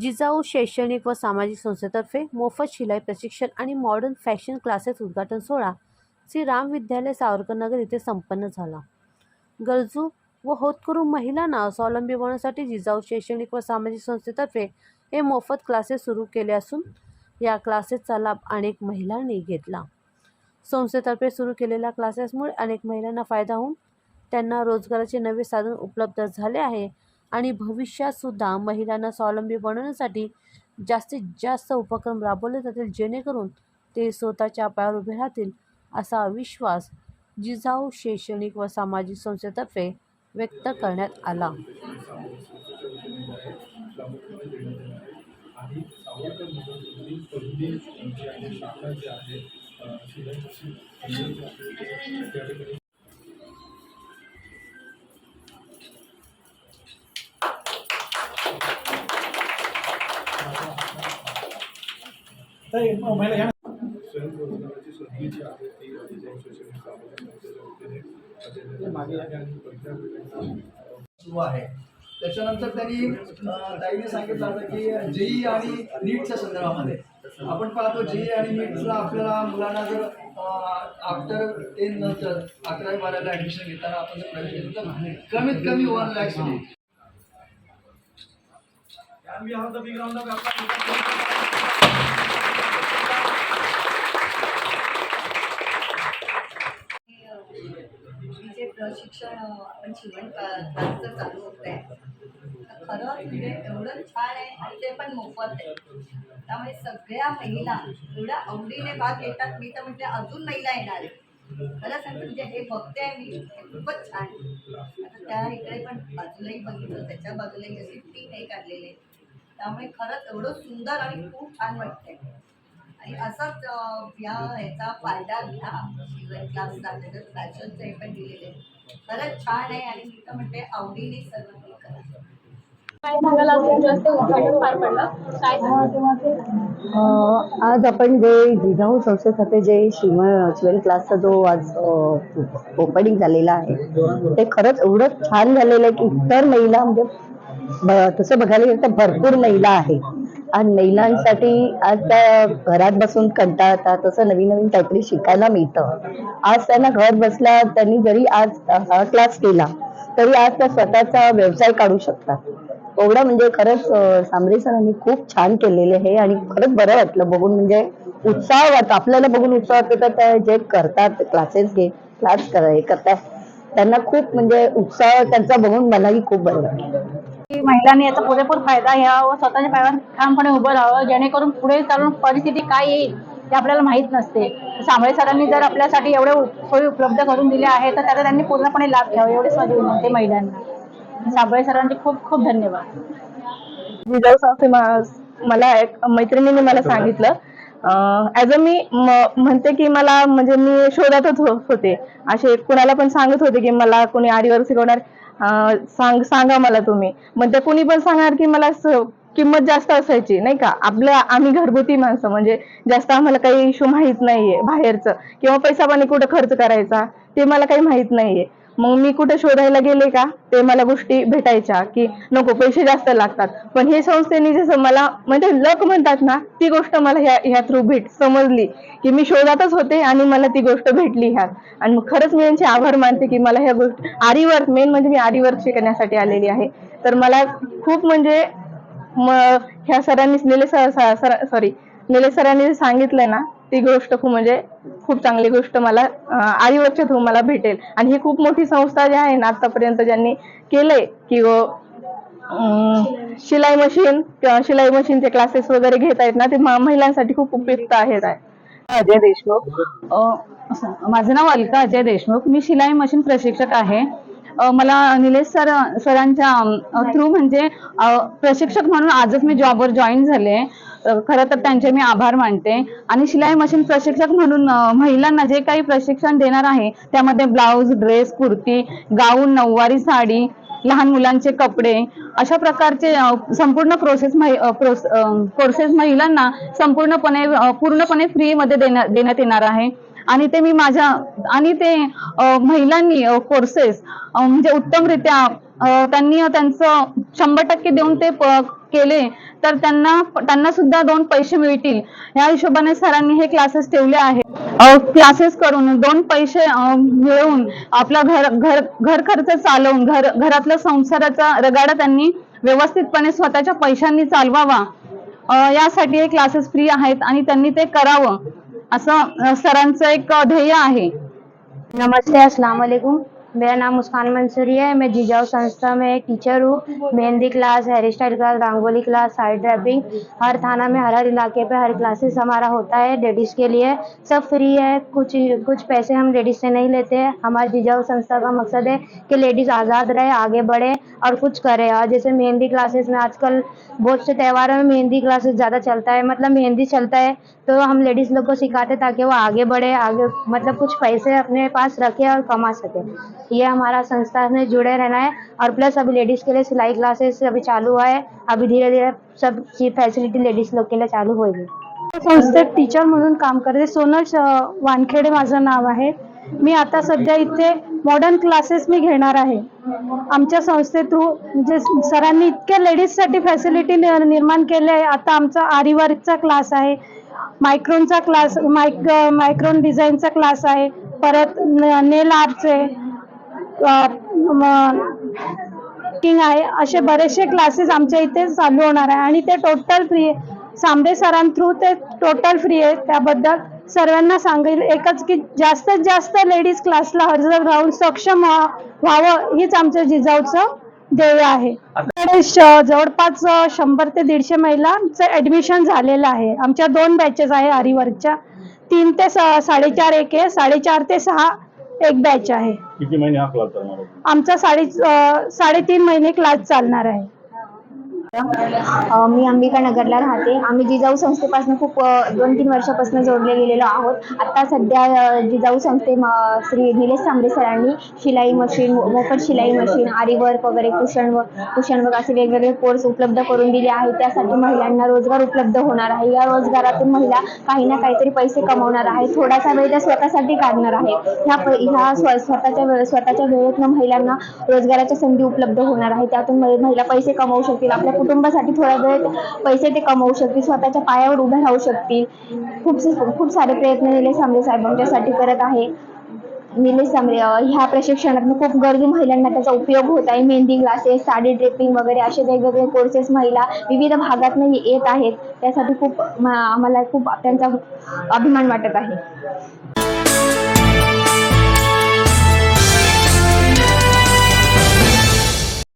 जिजाऊ शैक्षणिक व सामाजिक संस्थेतर्फे मोफत शिलाई प्रशिक्षण आणि मॉडर्न फॅशन क्लासेस उद्घाटन सोहळा श्री राम विद्यालय सावरकरनगर येथे संपन्न झाला. गरजू व होतकरू महिलांना स्वावलंबी बनवण्यासाठी जिजाऊ शैक्षणिक व सामाजिक संस्थेतर्फे हे मोफत क्लासेस सुरू केले असून या क्लासेसचा लाभ अनेक महिलांनी घेतला. संस्थेतर्फे सुरू केलेल्या क्लासेसमुळे अनेक महिलांना फायदा होऊन त्यांना रोजगाराचे नवे साधन उपलब्ध झाले आहे. आणि भविष्यातसुद्धा महिलांना स्वावलंबी बनवण्यासाठी जास्तीत जास्त उपक्रम राबवले जातील जेणेकरून ते स्वतःच्या पायावर उभे राहतील असा विश्वास जिजाऊ शैक्षणिक व सामाजिक संस्थेतर्फे व्यक्त करण्यात आला. सुरू आहे. त्याच्यानंतर त्यांनी ताईने सांगितलं होतं की जेई आणि नीटच्या संदर्भामध्ये. आपण पाहतो जेई आणि नीटला आपल्याला मुलांना जर आफ्टर टेन नंतर अकरावी बाराला ऍडमिशन घेताना आपण जर प्रवेश घेतो तर कमीत कमी वन लॅक्स जे प्रशिक्षण आपण शिवण क्लासचं चालू होत आहे तर खरंच म्हणजे एवढं छान आहे आणि ते पण मोफत आहे. त्यामुळे सगळ्या महिला एवढ्या आवडीने भाग घेतात. मी तर म्हणजे अजून महिला येणार आहे मला सांगते म्हणजे हे बघते आहे मी. हे खूपच छान आता त्या इकडे पण बाजूलाही बघितलं त्याच्या बाजूलाही अशी टीम हे काढलेली त्यामुळे खरंच एवढं सुंदर आणि खूप छान वाटतंय. आणि असंच या ह्याचा फायदा घ्या. क्लासचा त्याच्यात फॅशनचं पण दिलेले खरंच छान आहे आणि मी तर म्हणते आवडीने सर्व करा. आज आपण जे जिजाऊ संस्थेतर्फे जे शिवण शिवण क्लासचा जो आज ओपनिंग झालेला आहे ते खरंच एवढं छान झालेलं आहे की इतर महिला म्हणजे तसं बघायला गेलं तर भरपूर महिला आहे. आज महिलांसाठी आज त्या घरात बसून कंटाळतात तसं नवीन नवीन काहीतरी शिकायला मिळतं. आज त्यांना घर बसल्या त्यांनी जरी आज हा क्लास केला तरी आज त्या स्वतःचा व्यवसाय काढू शकतात. एवढं म्हणजे खरंच सांबरे सरांनी खूप छान केलेले आहे आणि खरंच बरं वाटलं बघून म्हणजे उत्साह वाटतो. आपल्याला बघून उत्साह वाटतो तर त्या जे करतात क्लासेस घे क्लास हे करतात. त्यांना खूप म्हणजे उत्साह त्यांचा बघून मलाही खूप बरं वाटलं. की महिलांनी याचा पुरेपूर फायदा घ्यावा व स्वतःच्या पायावर ठामपणे उभं राहावं जेणेकरून पुढे चालून परिस्थिती काय येईल ते आपल्याला माहीत नसते. सांबळे सरांनी जर आपल्यासाठी एवढे सोयी उपलब्ध करून दिल्या आहेत तर त्याचा त्यांनी पूर्णपणे लाभ घ्यावा एवढेच माझी विनंती महिलांना. सांबळे सरांचे खूप खूप धन्यवाद. संस्थे मला एक मैत्रिणीने मला सांगितलं. ऍज अ मी म्हणते की मला म्हणजे मी शोधातच हो-, होते. असे कुणाला पण सांगत होते की मला कोणी आडीवर शिकवणार सांग सांगा मला तुम्ही. मग ते कुणी पण सांगणार की मला किंमत जास्त असायची नाही का? आपलं आम्ही घरगुती माणसं म्हणजे जास्त आम्हाला काही इश्यू माहीत नाहीये बाहेरचं. किंवा पैसा पाणी कुठं खर्च करायचा ते मला काही माहीत नाहीये. मग मी कुठे शोधायला गेले का? ते मला गोष्टी भेटायच्या की नको पैसे जास्त लागतात. पण हे संस्थेने जसं मला म्हणजे लक म्हणतात ना ती गोष्ट मला ह्या ह्या थ्रू भेट समजली की मी शोधातच होते आणि मला ती गोष्ट भेटली ह्यात. आणि मग खरंच मी यांचे आभार मानते की मला ह्या गोष्टी आरीवर्क मेन म्हणजे मी आरीवर्क शिकण्यासाठी आलेली आहे. तर मला खूप म्हणजे म ह्या सरांनी निले सर सॉरी निले सरांनी सांगितलं सांगितलंय ना ती गोष्ट खूप म्हणजे खूप चांगली गोष्ट मला आईवरच्या थ्रू मला भेटेल. आणि ही खूप मोठी संस्था जी आहे ना आतापर्यंत ज्यांनी केलंय की शिलाई मशीन किंवा शिलाई मशीनचे क्लासेस वगैरे घेत आहेत ना ते महिलांसाठी खूप उपयुक्त आहेत. अजय देशमुख. माझं नाव अलका अजय देशमुख. मी शिलाई मशीन प्रशिक्षक आहे. मला निलेश सर सरांच्या थ्रू म्हणजे प्रशिक्षक म्हणून आजच मी जॉबवर जॉईन झाले. खरं तर त्यांचे मी आभार मानते. आणि शिलाई मशीन प्रशिक्षक म्हणून महिलांना जे काही प्रशिक्षण देणार आहे त्यामध्ये blouse dress kurti gown nauvari sari लहान मुलांचे कपडे अशा प्रकारचे संपूर्ण प्रोसेस कोर्सेस महिलांना संपूर्णपणे पूर्णपणे फ्री मध्ये देण्यात देण्यात येणार आहे. आणि ते मी माझ्या आणि ते महिलांनी कोर्सेस म्हणजे उत्तमरित्या त्यांनी त्यांचं शंभर टक्के देऊन ते प- केले तर त्यांना त्यांना सुद्धा दोन पैसे मिळतील. या हिशोबाने सरांनी हे क्लासेस ठेवले आहेत. क्लासेस करून दोन पैसे मिळवून आपला घर घर घर खर्च चालवून घर घरातला संसाराचा रगाडा त्यांनी व्यवस्थितपणे स्वतःच्या पैशांनी चालवावा. यासाठी हे क्लासेस फ्री आहेत आणि त्यांनी ते करावं. असं सरांचं एक ध्येय आहे. नमस्ते अस्सलाम वालेकुम. मेरा नाम मुस्कान मंसूरी है, मैं जिजाऊ संस्था में एक टीचर हूँ। Mehndi class hair style class rangoli class side driving हर थाना में, हर हर इलाके पे हर क्लासेस हमारा होता है लेडीज़ के लिए। सब फ्री है, कुछ कुछ पैसे हम लेडीज़ से नहीं लेते हैं। हमारे जिजाऊ संस्था का मकसद है कि लेडीज़ आज़ाद रहे, आगे बढ़े और कुछ करे। और जैसे मेहंदी क्लासेस में आजकल बहुत से त्योहारों में मेहंदी क्लासेस ज़्यादा चलता है मतलब मेहंदी चलता है तो हम लेडीज़ लोग को सिखाते ताकि वो आगे बढ़े, आगे मतलब कुछ पैसे अपने पास रखे और कमा सके। ये हमारा संस्था में जुड़े रहना है और प्लस अभी लेडीज़ के लिए सिलाई क्लासेस अभी चालू हुआ है। अभी धीरे धीरे सब चीज फैसिलिटी लेडीज़ लोग के लिए चालू होगी संस्थेत टीचर म्हणून काम करते सोनल वानखेडे माझं नाव आहे. मी आता सध्या इथे मॉडर्न क्लासेस मी घेणार आहे. आमच्या संस्थे थ्रू म्हणजे सरांनी इतक्या लेडीजसाठी फॅसिलिटी निर्माण केल्या आहे. आता आमचा आरीवर्कचा क्लास आहे. मायक्रोनचा क्लास मायक मायक्रोन डिझाईनचा क्लास आहे. परत नेल आर्टचे किंग आहे असे बरेचसे क्लासेस आमच्या इथे चालू होणार आहे. आणि ते टोटल फ्री आहे. सांबे सरां थ्रू ते टोटल फ्री आहे. त्याबद्दल सर्वांना सांगेल एकच की जास्तीत जास्त लेडीज क्लासला हजर राहून सक्षम व्हावं हीच आमच्या जिजाऊचं ध्येय आहे. जवळपास शंभर ते दीडशे महिलांचं ऍडमिशन झालेलं आहे. आमच्या दोन बॅचेस आहे हरिवर्कच्या तीन ते स- साडेचार एक आहे. साडेचार ते सहा एक बॅच आहे किती महिने हा क्लास चालणार आहे? आमचा साडे अ, साडेतीन महिने क्लास चालणार आहे मी अंबिका नगरला राहते. आम्ही जिजाऊ संस्थेपासून खूप दोन तीन वर्षापासून जोडले गेलेलो आहोत. आता सध्या जिजाऊ संस्थे श्री निलेश सांबरे सरांनी शिलाई मशीन मोफत शिलाई मशीन आरीवर्क वगैरे कुशन वर्क कुशन वर्क असे वेगवेगळे कोर्स उपलब्ध करून दिले आहेत. त्यासाठी महिलांना रोजगार उपलब्ध होणार आहे. या रोजगारातून महिला काही ना काहीतरी पैसे कमवणार आहेत थोडासा वेळ त्या स्वतःसाठी काढणार आहे. ह्या ह्या स्व- स्वतःच्या वेळ स्वतःच्या वेळेतनं महिलांना रोजगाराच्या संधी उपलब्ध होणार आहे. त्यातून महिला पैसे कमवू शकतील. आपल्या कुटुंबासाठी थोडा वेळ पैसे ते कमवू शकतील स्वतःच्या पायावर उभे राहू शकतील. खूप खूप सारे प्रयत्न निलेश सांबरे साहेबांच्यासाठी करत आहे. निलेश सांबरे ह्या प्रशिक्षणातून खूप गरजू महिलांना त्याचा उपयोग होत आहे. मेहंदी क्लासेस साडी ड्रेपिंग वगैरे असे वेगवेगळे कोर्सेस महिला विविध भागातून येत आहेत. त्यासाठी खूप आम्हाला खूप त्यांचा अभिमान वाटत आहे.